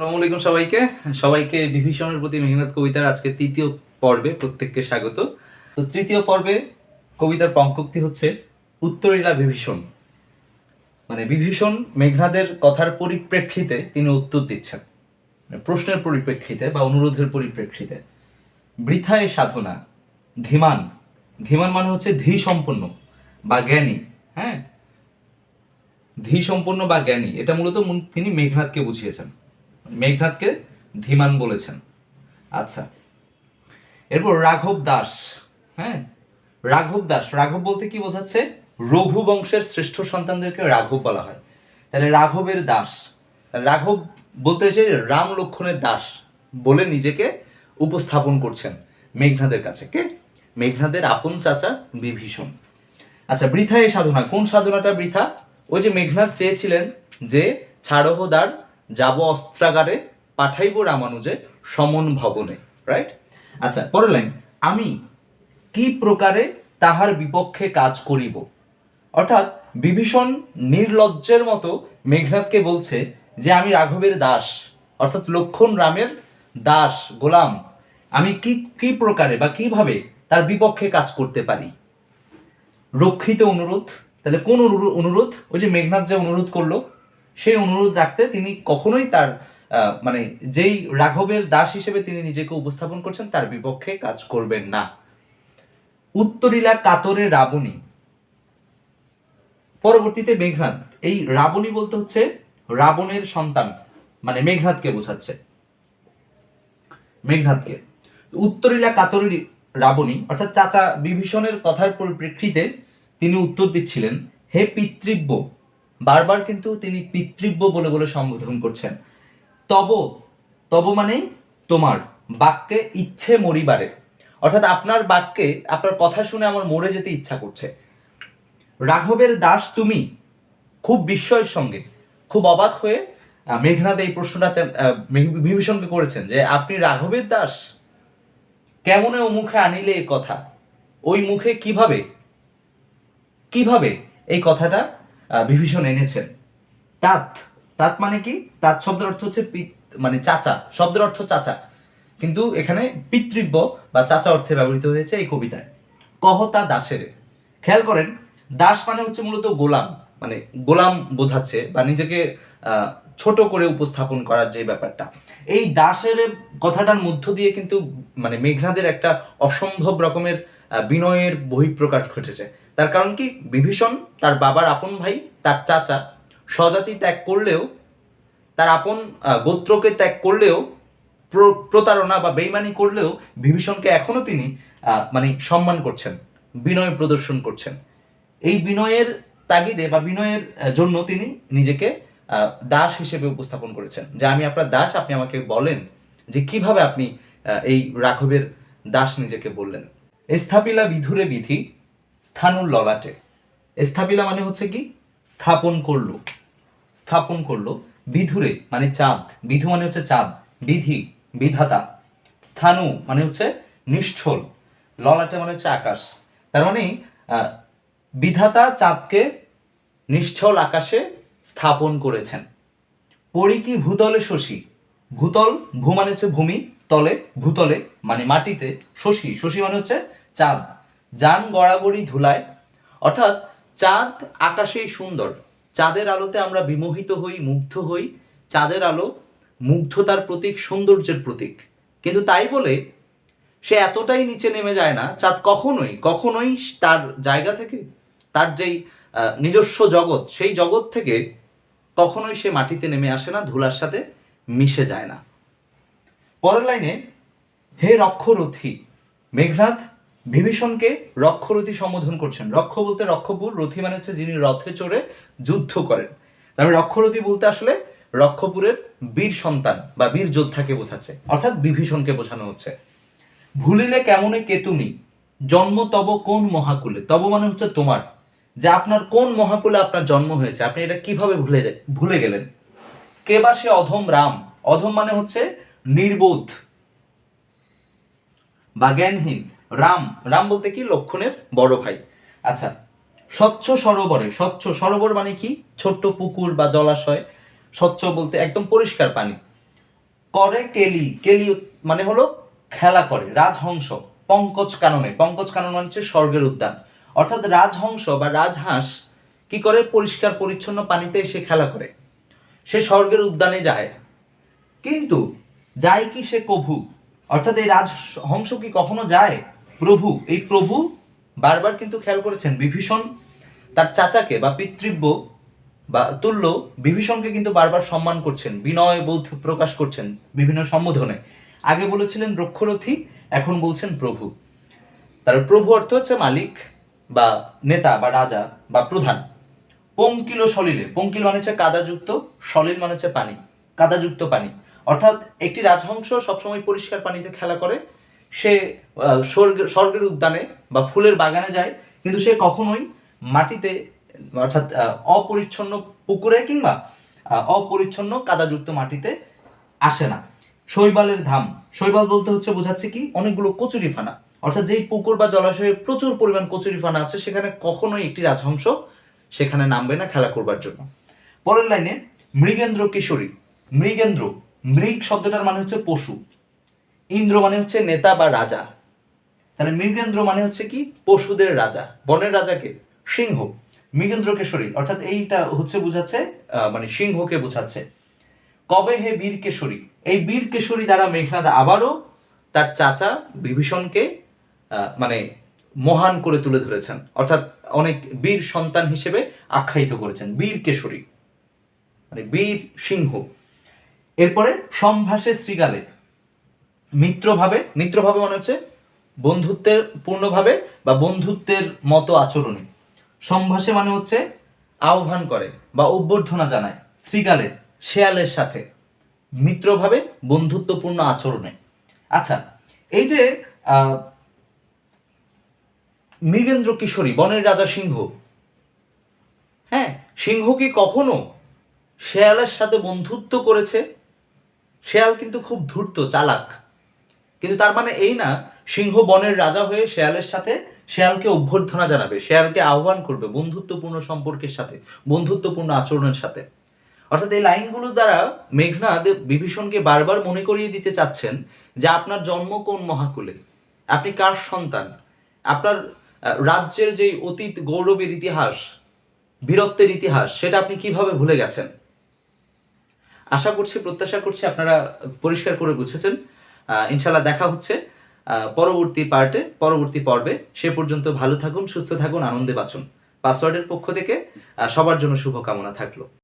আসসালামু আলাইকুম সবাইকে। সবাইকে বিভীষণের প্রতি মেহনত কবিতার আজকে তৃতীয় পর্বে প্রত্যেককে স্বাগত। তো তৃতীয় পর্বে কবিতার পঙ্কক্তি হচ্ছে উত্তরীলা বিভীষণ। মানে বিভীষণ মেঘনাদের কথার পরিপ্রেক্ষিতে তিনি উত্তর দিচ্ছেন। মানে প্রশ্নের পরিপ্রেক্ষিতে বা অনুরোধের পরিপ্রেক্ষিতে। বৃথায় সাধনা, ধীমান। ধীমান মানে হচ্ছে ধী সম্পন্ন বা জ্ঞানী হ্যাঁ? ধী সম্পন্ন বা জ্ঞানী, এটা মূলত তিনি মেঘনাথকে বুঝিয়েছেন। মেঘনাথকে ধীমান বলেছেন। আচ্ছা এরপর রাঘব দাস হ্যাঁ? রাঘব দাস, রাঘব বলতে কি বোঝাচ্ছে? রঘু বংশের শ্রেষ্ঠ সন্তানদেরকে রাঘব বলা হয়। তাহলে রাঘবের দাস, রাঘব বলতে এসে রাম লক্ষণের দাস বলে নিজেকে উপস্থাপন করছেন মেঘনাদের কাছে, কে? মেঘনাদের আপন চাচা বিভীষণ। আচ্ছা বৃথা এই সাধনা, কোন সাধনাটা বৃথা? ওই যে মেঘনাথ চেয়েছিলেন যে ছাড়হদার যাব অস্ত্রাগারে, পাঠাইব রামানুজে সমন ভবনে রাইট আচ্ছা পরের লাইন আমি কি প্রকারে তাহার বিপক্ষে কাজ করিব? অর্থাৎ বিভীষণ নির্লজ্জের মতো মেঘনাথকে বলছে যে, আমি রাঘবের দাস, অর্থাৎ লক্ষণ রামের দাস, গোলাম, আমি কি কি প্রকারে বা কীভাবে তার বিপক্ষে কাজ করতে পারি? রক্ষিত অনুরোধ, তাহলে কোন অনুরো- অনুরোধ? ওই যে মেঘনাথ যে অনুরোধ করল সেই অনুরোধ রাখতে তিনি কখনোই তার মানে যেই রাঘবের দাস হিসেবে তিনি নিজেকে উপস্থাপন করছেন, তার বিপক্ষে কাজ করবেন না। উত্তরীলা কাতরে রাবণী। পরবর্তীতে মেঘনাথ এই রাবণী বলতে হচ্ছে রাবণের সন্তান মানে মেঘনাথকে বোঝাচ্ছে। মেঘনাথকে উত্তরীলা কাতরী রাবণী, অর্থাৎ চাচা বিভীষণের কথার পরিপ্রেক্ষিতে তিনি উত্তর দিচ্ছিলেন, হে পিতৃব্য বারবার কিন্তু তিনি পিতৃব্য বলে বলে সম্বোধন করছেন। তব তব মানে তোমার বাক্যে ইচ্ছে মরিবারে। অর্থাৎ আপনার বাক্যে আপনার কথা শুনে আমার মরে যেতে ইচ্ছা করছে। রাঘবের দাস তুমি খুব বিস্ময়ের সঙ্গে খুব অবাক হয়ে মেঘনাথ এই প্রশ্নটা তে- আহ, বি- বিভীষণকে করেছেন যে আপনি রাঘবের দাস? কেমনে ও মুখে আনিলে এ কথা? ওই মুখে কীভাবে? কীভাবে এই কথাটা বিভীষণ এনেছেন। তাঁত তাঁত মানে কি? তাঁত শব্দের অর্থ হচ্ছে মানে চাচা। শব্দের অর্থ চাচা। কিন্তু এখানে পিতৃব্য বা চাচা অর্থে ব্যবহৃত হয়েছে এই কবিতায়। কহতা দাসের। খেয়াল করেন, দাস মানে হচ্ছে মূলত গোলাম। মানে গোলাম বোঝাচ্ছে বা নিজেকে ছোট করে উপস্থাপন করার যে ব্যাপারটা। এই দাসের কথাটার মধ্য দিয়ে কিন্তু মানে মেঘনাদের একটা অসম্ভব রকমের বিনয়ের বহিঃপ্রকাশ ঘটেছে। তার কারণ কি? বিভীষণ, তার বাবার আপন ভাই, তার চাচা স্বজাতি ত্যাগ করলেও, তার আপন গোত্রকে ত্যাগ করলেও, প্র- প্রতারণা বা বেইমানি করলেও বিভীষণকে এখনও তিনি মানে সম্মান করছেন, বিনয় প্রদর্শন করছেন। এই বিনয়ের তাগিদে বা বিনয়ের জন্য তিনি নিজেকে দাস হিসেবে উপস্থাপন করেছেন। যে আমি আপনার দাস, আপনি আমাকে বলেন যে কীভাবে আপনি এই রাঘবের দাস নিজেকে বললেন। স্থাপিলা বিধুরে বিধি, স্থানুর ললাটে। স্থাপিলা মানে হচ্ছে কি? স্থাপন করল। স্থাপন করল। বিধুরে মানে চাঁদ। বিধু মানে হচ্ছে চাঁদ। বিধি, বিধাতা। স্থানু মানে হচ্ছে নিষ্ঠল ললাটে মানে হচ্ছে আকাশ। তার মানে বিধাতা চাঁদকে নিষ্ঠল আকাশে স্থাপন করেছেন। পড়ি কি ভূতলে শশী, ভূতল ভূ মানে হচ্ছে ভূমি, তলে ভূতলে মানে মাটিতে শশী। শশী মানে হচ্ছে চাঁদ। যান গড়াগড়ি ধুলায়। অর্থাৎ চাঁদ আকাশেই সুন্দর। চাঁদের আলোতে আমরা বিমোহিত হই, মুগ্ধ হই। চাঁদের আলো মুগ্ধতার প্রতীক, সৌন্দর্যের প্রতীক। কিন্তু তাই বলে সে এতটাই নিচে নেমে যায় না, চাঁদ কখনোই কখনোই তার জায়গা থেকে, তার যেই নিজস্ব জগৎ, সেই জগৎ থেকে কখনোই সে মাটিতে নেমে আসে না, ধুলার সাথে মিশে যায় না। পরের লাইনে, হে রক্ষরথী, মেঘনাথ বিভীষণকে রক্ষরথী সম্বোধন করছেন। রক্ষ বলতে রক্ষপুর, রথী মানে হচ্ছে যিনি রথে চড়ে যুদ্ধ করেন। তবে রক্ষরথী বলতে আসলে রক্ষপুরের বীর সন্তান বা বীর যোদ্ধাকে বোঝাচ্ছে, অর্থাৎ বিভীষণকে বোঝানো হচ্ছে। ভুলিলে কেমনে কে তুমি? জন্ম তব কোন মহাকুলে? তব মানে হচ্ছে তোমার। যে আপনার কোন মহাকুলে আপনার জন্ম হয়েছে? আপনি এটা কীভাবে ভুলে ভুলে গেলেন? কে বা সে অধম রাম? অধম মানে হচ্ছে নির্বোধ, বা জ্ঞানহীন। রাম রাম বলতে কি? লক্ষণের বড় ভাই। আচ্ছা স্বচ্ছ সরোবরে, স্বচ্ছ সরোবর মানে কি? ছোট্ট পুকুর বা জলাশয়। স্বচ্ছ বলতে একদম পরিষ্কার পানি। করে কেলি কেলি মানে হলো খেলা করে, রাজহংস, পঙ্কজ কাননে। পঙ্কজ কানন মানে হচ্ছে স্বর্গের উদ্যান। অর্থাৎ রাজহংস বা রাজহাঁস কি করে পরিষ্কার, পরিচ্ছন্ন পানিতে এসে খেলা করে? সে স্বর্গের উদ্যানে যায়। কিন্তু যায় কি সে কভু? অর্থাৎ এই রাজহংস কি কখনো যায়? প্রভু, এই প্রভু বারবার কিন্তু খেয়াল করেছেন, বিভীষণ তার চাচাকে বা পিতৃব্য বা তুল্য বিভীষণকে কিন্তু বারবার সম্মান করছেন, বিনয় বোধ প্রকাশ করছেন বিভিন্ন সম্বোধনে। আগে বলেছিলেন রক্ষরথী এখন বলছেন প্রভু। তার প্রভু অর্থ হচ্ছে মালিক। বা নেতা বা রাজা বা প্রধান। পঙ্কিল সলিলে পঙ্কিল মানে হচ্ছে কাদাযুক্ত সলিল মানে হচ্ছে পানি কাদাযুক্ত পানি। অর্থাৎ একটি রাজহংস সবসময় পরিষ্কার পানিতে খেলা করে। সে আহ, স্বর্গের স্বর্গের উদ্যানে বা ফুলের বাগানে যায় কিন্তু সে কখনোই মাটিতে অর্থাৎ অপরিচ্ছন্ন পুকুরে কিংবা অপরিচ্ছন্ন কাদাযুক্ত মাটিতে আসে না। শৈবালের ধাম। শৈবাল বলতে হচ্ছে বোঝাচ্ছে কি? অনেকগুলো কচুরিফানা। অর্থাৎ যেই পুকুর বা জলাশয়ে প্রচুর পরিমাণ কচুরিফানা আছে, সেখানে কখনোই একটি রাজহংস সেখানে নামবে না খেলা করবার জন্য। পরের লাইনে, মৃগেন্দ্র কিশোরী। মৃগেন্দ্র, মৃগ শব্দটার মানে হচ্ছে পশু। ইন্দ্র মানে হচ্ছে নেতা বা রাজা। তাহলে মৃগেন্দ্র মানে হচ্ছে কি? পশুদের রাজা। বনের রাজাকে সিংহ। মৃগেন্দ্র কেশরী, অর্থাৎ এইটা হচ্ছে বোঝাচ্ছে মানে সিংহকে বোঝাচ্ছে। কবে হে বীর কেশরী? এই বীর কেশরী দ্বারা মেঘনাদ আবারও তার চাচা বিভীষণকে মানে মহান করে তুলে ধরেছেন। অর্থাৎ অনেক বীর সন্তান হিসেবে আখ্যায়িত করেছেন। বীর কেশরী মানে বীর সিংহ। এরপরে সম্ভাষে শ্রীগালে মিত্রভাবে মিত্রভাবে মানে হচ্ছে বন্ধুত্বের পূর্ণভাবে বা বন্ধুত্বের মতো আচরণে। সম্ভাষে মানে হচ্ছে আহ্বান করে বা অভ্যর্থনা জানায় শ্রীগালে শেয়ালের সাথে, মিত্রভাবে বন্ধুত্বপূর্ণ আচরণে। আচ্ছা এই যে মৃগেন্দ্র কিশোরী, বনের রাজা সিংহ। হ্যাঁ সিংহ কি কখনো শেয়ালের সাথে বন্ধুত্ব করেছে? শেয়াল কিন্তু খুব ধূর্ত, চালাক। কিন্তু তার মানে এই না, সিংহ বনের রাজা হয়ে শেয়ালের সাথে শেয়ালকে অভ্যর্থনা জানাবে, শেয়ালকে আহ্বান করবে বন্ধুত্বপূর্ণ সম্পর্কের সাথে, বন্ধুত্বপূর্ণ আচরণের সাথে। অর্থাৎ এই লাইনগুলো দ্বারা মেঘনাদ বিভীষণকে বারবার মনে করিয়ে দিতে চাচ্ছেন যে আপনার জন্ম কোন মহাকুলে? আপনি কার সন্তান? আপনার রাজ্যের যে অতীত গৌরবের ইতিহাস, বীরত্বের ইতিহাস, সেটা আপনি কীভাবে ভুলে গেছেন? আশা করছি, প্রত্যাশা করছি আপনারা পরিষ্কার করে বুঝেছেন ইনশাল্লাহ দেখা হচ্ছে পরবর্তী পার্টে, পরবর্তী পর্বে। সে পর্যন্ত ভালো থাকুন, সুস্থ থাকুন, আনন্দে বাঁচুন। পাসওয়ার্ডের পক্ষ থেকে সবার জন্য শুভকামনা থাকল।